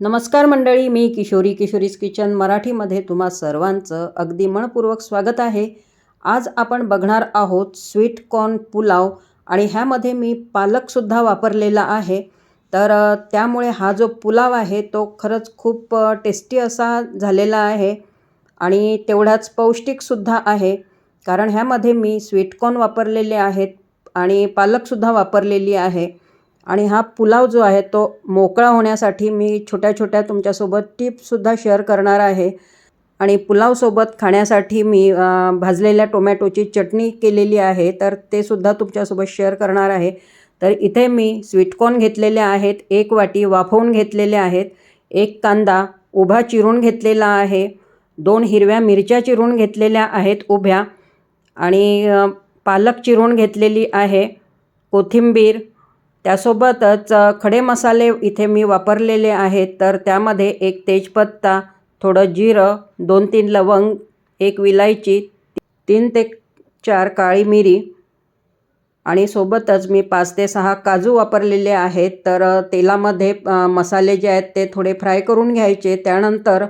नमस्कार मंडळी मी किशोरी किशोरीज किचन मराठीमध्ये तुम्हा सर्वांचं अगदी मनपूर्वक स्वागत आहे. आज आपण बघणार आहोत स्वीट कॉर्न पुलाव आणि ह्यामध्ये मी पालकसुद्धा वापरलेला आहे. तर त्यामुळे हा जो पुलाव आहे तो खरंच खूप टेस्टी असा झालेला आहे आणि तेवढाच पौष्टिकसुद्धा आहे. कारण ह्यामध्ये मी स्वीटकॉर्न वापरलेले आहेत आणि पालकसुद्धा वापरलेली आहे. आणि हा पुलाव जो आहे तो मोकळा होण्यासाठी मी छोट्या छोट्या तुमच्यासोबत टिप्ससुद्धा शेअर करणार आहे. आणि पुलावसोबत खाण्यासाठी मी भाजलेल्या टोमॅटोची चटणी केलेली आहे तर ते सुद्धा तुमच्यासोबत शेअर करणार आहे. तर इथे मी स्वीटकॉर्न घेतलेले आहेत एक वाटी वाफवून घेतलेले आहेत एक कांदा उभा चिरून घेतलेला आहे दोन हिरव्या मिरच्या चिरून घेतलेल्या आहेत उभ्या आणि पालक चिरून घेतलेली आहे कोथिंबीर त्यासोबतच खडे मसाले इथे मी वापरलेले आहेत. तर त्यामध्ये एक तेजपत्ता थोडं जिरं दोन तीन लवंग एक विलायची तीन ते चार काळी मिरी आणि सोबतच मी पाच ते सहा काजू वापरलेले आहेत. तर तेलामध्ये मसाले जे आहेत ते थोडे फ्राय करून घ्यायचे. त्यानंतर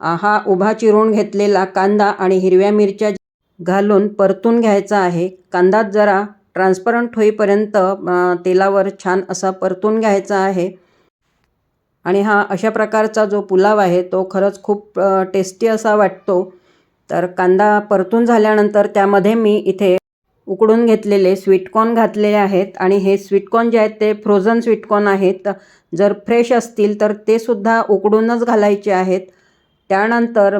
हा उभा चिरून घेतलेला कांदा आणि हिरव्या मिरच्या घालून परतून घ्यायचा आहे. कांदा जरा ट्रान्सपरंट होईपर्यंत तेलावर छान असा परतून घ्यायचा आहे. आणि हा अशा प्रकारचा जो पुलाव आहे तो खरंच खूप टेस्टी असा वाटतो. तर कांदा परतून झाल्यानंतर त्यामध्ये मी इथे उकडून घेतलेले स्वीटकॉर्न घातलेले आहेत. आणि हे स्वीटकॉर्न जे आहेत ते फ्रोझन स्वीटकॉर्न आहेत. जर फ्रेश असतील तर ते सुद्धा उकडूनच घालायचे आहेत. त्यानंतर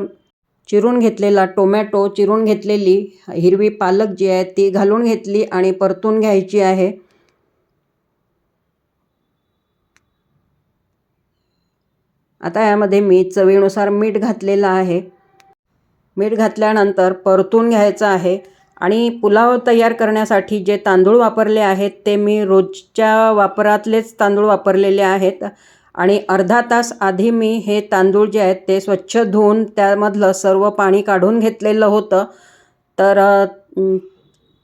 चिरून घेतलेला टोमॅटो चिरून घेतलेली हिरवी पालक जी आहे ती घालून घेतली आणि परतून घ्यायची आहे. आता यामध्ये मी चवीनुसार मीठ घातलेलं आहे. मीठ घातल्यानंतर परतून घ्यायचं आहे आणि पुलाव तयार करण्यासाठी जे तांदूळ वापरले आहेत ते मी रोजच्या वापरातलेच तांदूळ वापरलेले आहेत. आणि अर्धा तास आधी मी हे तांदूळ जे आहेत ते स्वच्छ धुवून त्यामधलं सर्व पाणी काढून घेतलेलं होतं. तर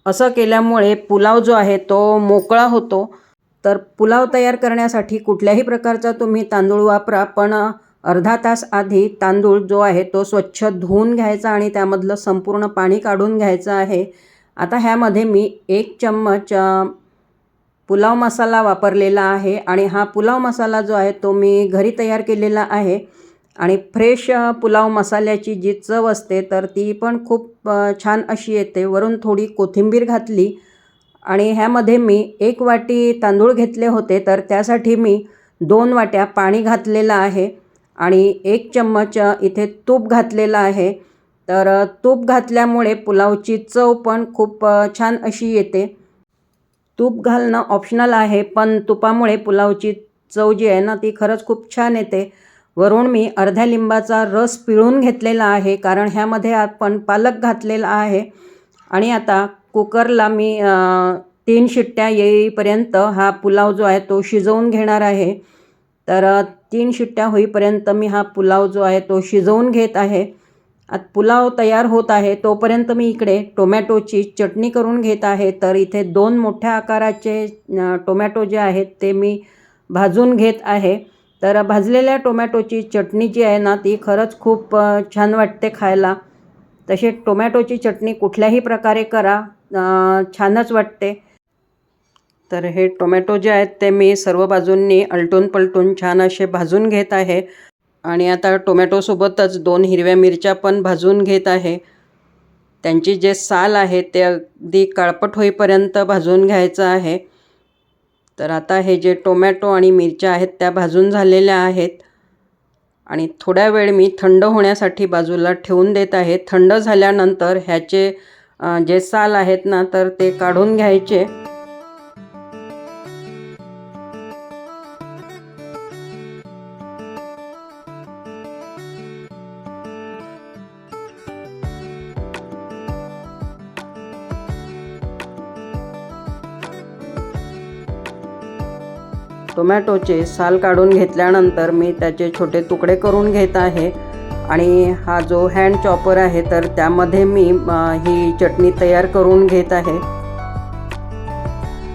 असं केल्यामुळे पुलाव जो आहे तो मोकळा होतो. तर पुलाव तयार करण्यासाठी कुठल्याही प्रकारचा तुम्ही तांदूळ वापरा पण अर्धा तास आधी तांदूळ जो आहे तो स्वच्छ धुवून घ्यायचा आणि त्यामधलं संपूर्ण पाणी काढून घ्यायचं आहे. आता ह्यामध्ये मी एक चम्मच पुलाव मसाला वापरलेला आहे आणि हा पुलाव मसाला जो आहे तो मी घरी तयार केलेला आहे. आणि फ्रेश पुलाव मसाल्याची जी चव असते तर ती पण खूप छान अशी येते. वरून थोडी कोथिंबीर घातली आणि ह्यामध्ये मी एक वाटी तांदूळ घेतले होते तर त्यासाठी मी दोन वाट्या पाणी घातलेलं आहे आणि एक चम्मच इथे तूप घातलेलं आहे. तर तूप घातल्यामुळे पुलावची चव पण खूप छान अशी येते. तूप घालणं ऑप्शनल आहे पण तुपामुळे पुलावची चव जी आहे ना ती खरंच खूप छान येते. वरून मी अर्ध्या लिंबाचा रस पिळून घेतलेला आहे कारण ह्यामध्ये आपण पालक घातलेला आहे. आणि आता कुकरला मी तीन शिट्ट्या येईपर्यंत हा पुलाव जो आहे तो शिजवून घेणार आहे. तर तीन शिट्ट्या होईपर्यंत मी हा पुलाव जो आहे तो शिजवून घेत आहे. आता पुलाव तयार होत आहे. तोपर्यंत मी इकडे टोमॅटोची चटणी करून घेत आहे. तर इथे दोन मोठ्या आकाराचे टोमॅटो जे आहेत ते मी भाजून घेत आहे. तर भाजलेल्या टोमॅटोची चटणी जी आहे ना ती खरंच खूप छान वाटते खायला. तशी टोमॅटोची चटणी कुठल्याही प्रकारे करा छानच वाटते. तर हे टोमॅटो जे आहेत ते मी सर्व बाजूंनी अलटून पलटून छान असे भाजून घेत आहे. आणि आता टोमॅटोसोबतच दोन हिरव्या मिरच्या पण भाजून घेत आहे. त्यांची जे साल आहे ते अगदी काळपट होईपर्यंत भाजून घ्यायचं आहे. तर आता हे जे टोमॅटो आणि मिरच्या आहेत त्या भाजून झालेल्या आहेत. आणि थोड्या वेळ मी थंड होण्यासाठी बाजूला ठेवून देत आहे. थंड झाल्यानंतर ह्याचे जे साल आहेत ना तर ते काढून घ्यायचे. टोमॅटोचे साल काढून घेतल्यानंतर मी त्याचे छोटे तुकडे करून घेत आहे. आणि हा जो हँड चॉपर आहे तर त्यामध्ये मी ही चटणी तयार करून घेत आहे.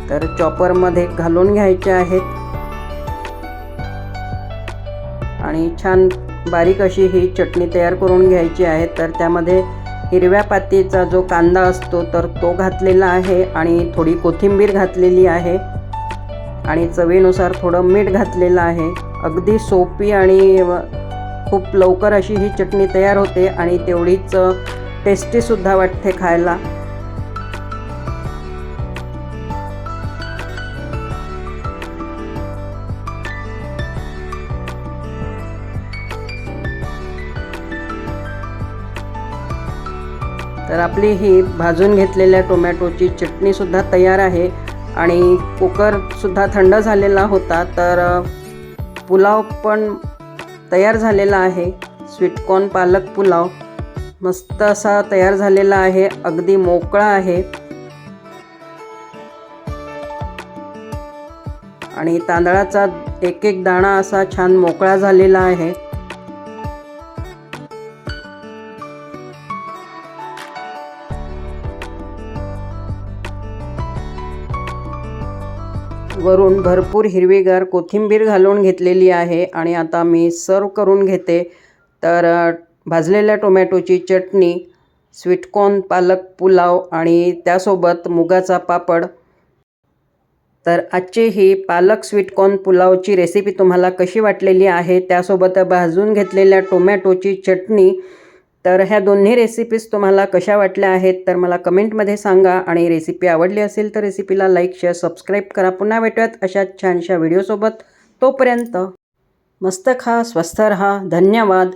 तर चॉपरमध्ये घालून घ्यायचे आहेत. आणि छान बारीक अशी ही चटणी तयार करून घ्यायची आहे. तर त्यामध्ये हिरव्या पातीचा जो कांदा असतो तर तो घातलेला आहे. आणि थोडी कोथिंबीर घातलेली आहे. आणि चवीनुसार थोडं मीठ घातलेलं आहे. अगदी सोपी आणि खूप लवकर अशी ही चटणी तयार होते आणि तेवढीच टेस्टीसुद्धा वाटते खायला. तर आपली ही भाजून घेतलेल्या टोमॅटोची चटणीसुद्धा तयार आहे. आणि कुकरसुद्धा थंड झालेला होता तर पुलाव पण तयार झालेला आहे. स्वीटकॉर्न पालक पुलाव मस्त असा तयार झालेला आहे अगदी मोकळा आहे. आणि तांदळाचा एक एक दाणा असा छान मोकळा झालेला आहे. वरून भरपूर हिरवीगार कोथिंबीर घालून घेतलेली आहे आणि आता मी सर्व करून घेते. तर भाजलेल्या टोमॅटोची चटणी स्वीटकॉर्न पालक पुलाव आणि त्यासोबत मुगाचा पापड. तर आजची ही पालक स्वीटकॉर्न पुलावची रेसिपी तुम्हाला कशी वाटलेली आहे? त्यासोबत भाजून घेतलेल्या टोमॅटोची चटणी तर ह्या दोन्ही रेसिपीज तुम्हाला कशा वाटल्या आहेत तर मला कमेंटमध्ये सांगा. आणि रेसिपी आवडली असेल तर रेसिपीला लाईक शेअर सबस्क्राईब करा. पुन्हा भेटूयात अशा छानशा व्हिडिओसोबत तोपर्यंत मस्त खा स्वस्थ रहा. धन्यवाद.